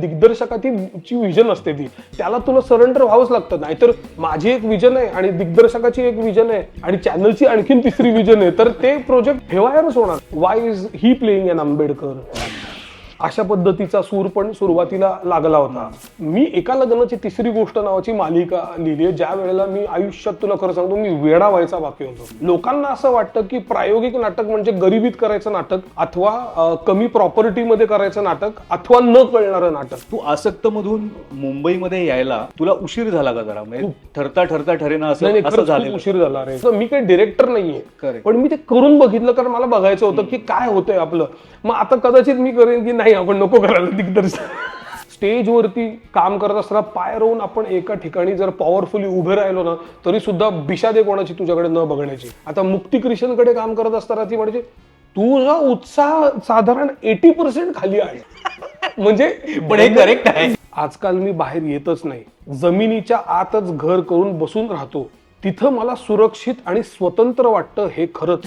दिग्दर्शकाची vision असते ती. त्याला तुला सरेंडर व्हावंच लागतं. नाहीतर माझी एक विजन आहे आणि दिग्दर्शकाची एक विजन आहे आणि चॅनलची आणखीन तिसरी विजन आहे. तर ते प्रोजेक्ट हेवायरच होणार. Why is he playing an Ambedkar अशा पद्धतीचा सूर पण सुरुवातीला लागला होता. मी एका लग्नाची तिसरी गोष्ट नावाची मालिका लिहिली आहे. ज्या वेळेला मी आयुष्यात तुला खरं सांगतो मी वेडा व्हायचा बाकी होतो. लोकांना असं वाटतं की प्रायोगिक नाटक म्हणजे गरिबीत करायचं नाटक अथवा कमी प्रॉपर्टीमध्ये करायचं नाटक अथवा न कळणारं नाटक. तू आसक्त मधून मुंबईमध्ये यायला तुला उशीर झाला का जरा? म्हणजे ठरता ठरता ठरेना असं उशीर झाला रे. मी काही डिरेक्टर नाहीये. पण मी ते करून बघितलं कारण मला बघायचं होतं की काय होतंय आपलं. मग आता कदाचित मी करेन की नाही आपण नको करायला दिग्दर्शन. स्टेजवरती काम करत असताना पाय रोवून आपण एका ठिकाणी जर पॉवरफुली उभे राहिलो ना तरी सुद्धा बिशादे कोणाची तुझ्याकडे न बघण्याची. आता मुक्ती क्रिशनकडे काम करत असताना ती म्हणजे तुझा उत्साह साधारण एटी पर्सेंट खाली आहे. म्हणजे पण हे करेक्ट आहे. आजकाल मी बाहेर येतच नाही. जमिनीच्या आतच घर करून बसून राहतो. तिथं मला सुरक्षित आणि स्वतंत्र वाटतं हे खरंच.